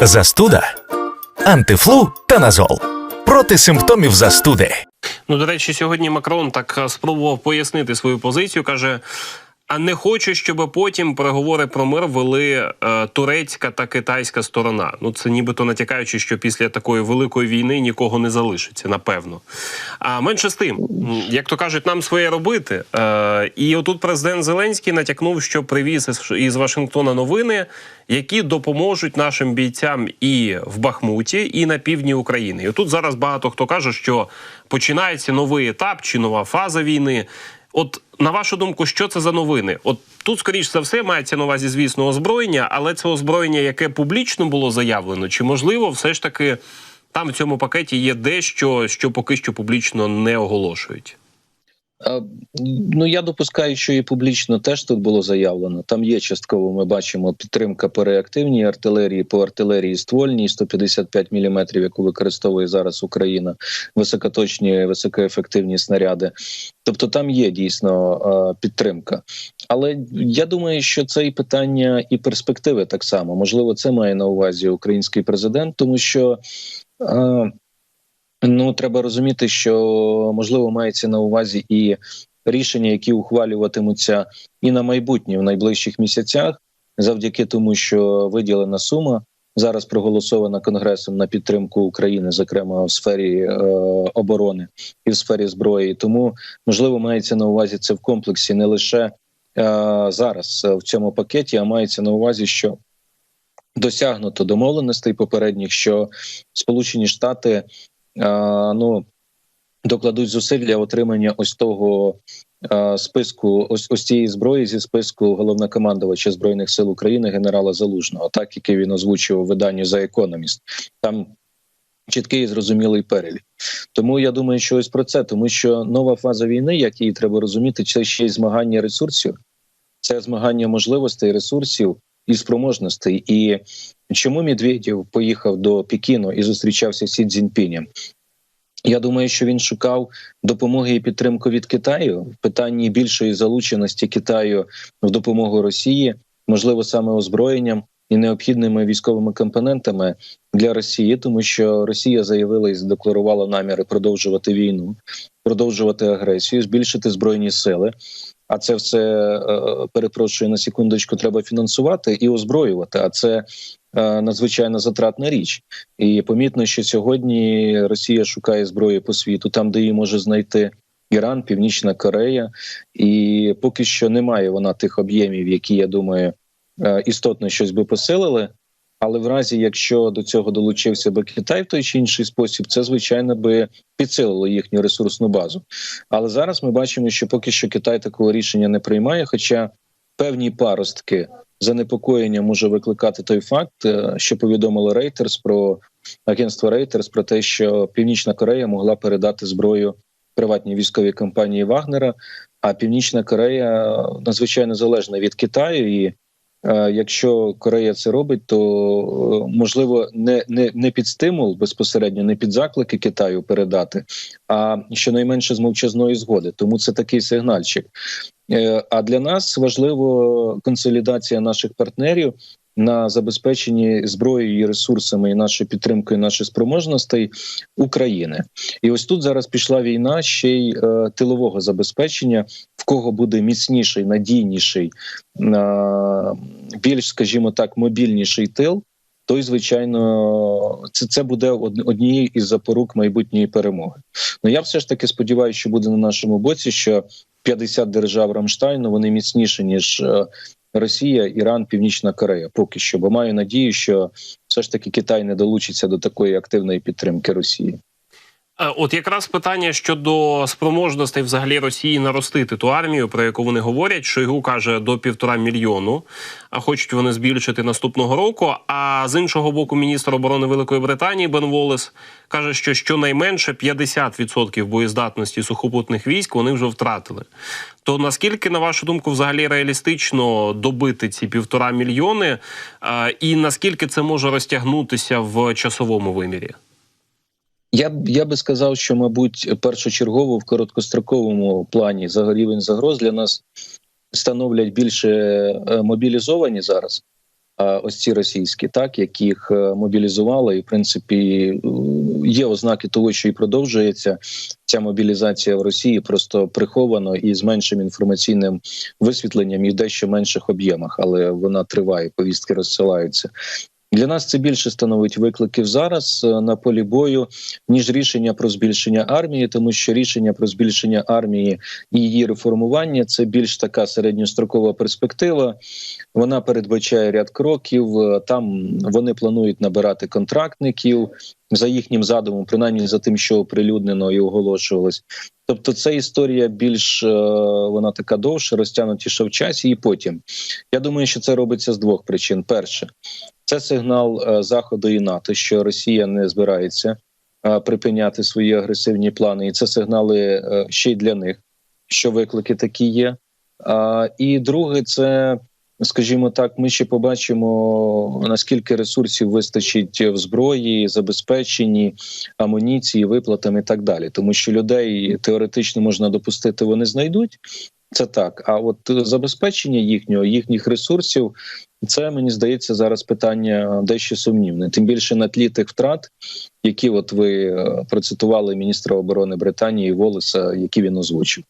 Застуда, антифлу та назол. Проти симптомів застуди. Ну, до речі, сьогодні Макрон так е, спробував пояснити свою позицію. каже. А не хочу, щоб потім переговори про мир вели е, турецька та китайська сторона. Ну це нібито натякаючи, що після такої великої війни нікого не залишиться, напевно. А менше з тим, як то кажуть, нам своє робити. Е, і отут президент Зеленський натякнув, що привіз із, Вашингтона новини, які допоможуть нашим бійцям і в Бахмуті, і на півдні України. І отут зараз багато хто каже, що починається новий етап чи нова фаза війни. От на вашу думку, що це за новини? От тут, скоріш за все, мається на увазі, звісно, озброєння, але це озброєння, яке публічно було заявлено, чи можливо, все ж таки там в цьому пакеті є дещо, що поки що публічно не оголошують. Ну я допускаю, що і публічно теж тут було заявлено. Там є частково. Ми бачимо підтримка по реактивній артилерії, по артилерії ствольній 155 мм, яку використовує зараз Україна, високоточні, високоефективні снаряди. Тобто там є дійсно підтримка. Але я думаю, що це і питання, і перспективи так само. Можливо, це має на увазі український президент, тому що. Ну, треба розуміти, що можливо мається на увазі і рішення, які ухвалюватимуться і на майбутнє в найближчих місяцях, завдяки тому, що виділена сума зараз проголосована конгресом на підтримку України, зокрема в сфері е, оборони і в сфері зброї. Тому можливо мається на увазі це в комплексі не лише е, зараз е, в цьому пакеті, а мається на увазі, що досягнуто домовленостей попередніх, що Сполучені Штати ну докладуть зусиль для отримання ось того списку, ось ось цієї зброї зі списку головнокомандувача збройних сил України генерала Залужного, так який він озвучив у виданні за економіст. Там чіткий і зрозумілий перелік. Тому я думаю, що ось про це, тому що нова фаза війни, як її треба розуміти, це ще й змагання ресурсів, це змагання можливостей, ресурсів і спроможностей. І чому Медведєв поїхав до Пекіну і зустрічався з Сі Цзіньпінем? Я думаю, що він шукав допомоги і підтримку від Китаю в питанні більшої залученості Китаю в допомогу Росії, можливо, саме озброєнням і необхідними військовими компонентами для Росії, тому що Росія заявила і задекларувала наміри продовжувати війну, продовжувати агресію, збільшити збройні сили. А це все е, перепрошую на секундочку. Треба фінансувати і озброювати. А це е, надзвичайно затратна річ, і помітно, що сьогодні Росія шукає зброї по світу, там де її може знайти Іран, Північна Корея, і поки що немає вона тих об'ємів, які я думаю е, істотно щось би посилили. Але в разі, якщо до цього долучився би Китай в той чи інший спосіб, це звичайно би підсилило їхню ресурсну базу. Але зараз ми бачимо, що поки що Китай такого рішення не приймає. Хоча певні паростки занепокоєння може викликати той факт, е, що повідомило Reuters про агентство Reuters про те, що Північна Корея могла передати зброю приватній військовій компанії Вагнера. А Північна Корея е, надзвичайно залежна від Китаю і. Е, якщо Корея це робить, то е, можливо не не, не під стимул безпосередньо, не під заклики Китаю передати, а щонайменше з мовчазної згоди. Тому це такий сигнальчик. Е, а для нас важливо консолідація наших партнерів на забезпеченні зброєю і ресурсами і нашою підтримкою наших спроможностей України. І ось тут зараз пішла війна ще й е, тилового забезпечення, кого буде міцніший, надійніший, е, більш, скажімо так, мобільніший тил. Той, звичайно, це це буде однією із запорук майбутньої перемоги. Ну я все ж таки сподіваюся, що буде на нашому боці, що 50 держав Рамштайну вони міцніші ніж е, Росія, Іран, Північна Корея. Поки що, бо маю надію, що все ж таки Китай не долучиться до такої активної підтримки Росії. Е, от якраз питання щодо спроможностей взагалі Росії наростити ту армію, про яку вони говорять, Шойгу каже до півтора мільйону, а хочуть вони збільшити наступного року. А з іншого боку, міністр оборони Великої Британії Бен Волес каже, що щонайменше 50% боєздатності сухопутних військ вони вже втратили. То наскільки, на вашу думку, взагалі реалістично добити ці півтора мільйони, і наскільки це може розтягнутися в часовому вимірі? Я б я би сказав, що мабуть першочергово в короткостроковому плані за рівень загроз для нас становлять більше е, мобілізовані зараз, ось ці російські, так яких е, мобілізували, і в принципі є ознаки того, що і продовжується ця мобілізація в Росії, просто приховано і з меншим інформаційним висвітленням і дещо менших об'ємах, але вона триває. Повістки розсилаються. Для нас це більше становить викликів зараз е, на полі бою, ніж рішення про збільшення армії, тому що рішення про збільшення армії і її реформування це більш така середньострокова перспектива. Вона передбачає ряд кроків. е, Там вони планують набирати контрактників за їхнім задумом, принаймні за тим, що оприлюднено і оголошувалось. Тобто, це історія більш е, вона така довша, розтягнутіша в часі, і потім я думаю, що це робиться з двох причин: перше, це сигнал е, заходу і НАТО, що Росія не збирається е, припиняти свої агресивні плани, і це сигнали е, ще й для них, що виклики такі є. І друге, це скажімо так, ми ще побачимо наскільки ресурсів вистачить в зброї, забезпеченні амуніції, виплатам і так далі, тому що людей теоретично можна допустити, вони знайдуть. Це так. А от забезпечення їхнього, їхніх ресурсів, це мені здається зараз питання дещо сумнівне. Тим більше на тлі тих втрат, які от ви е, процитували міністра оборони Британії Волеса, які він озвучив.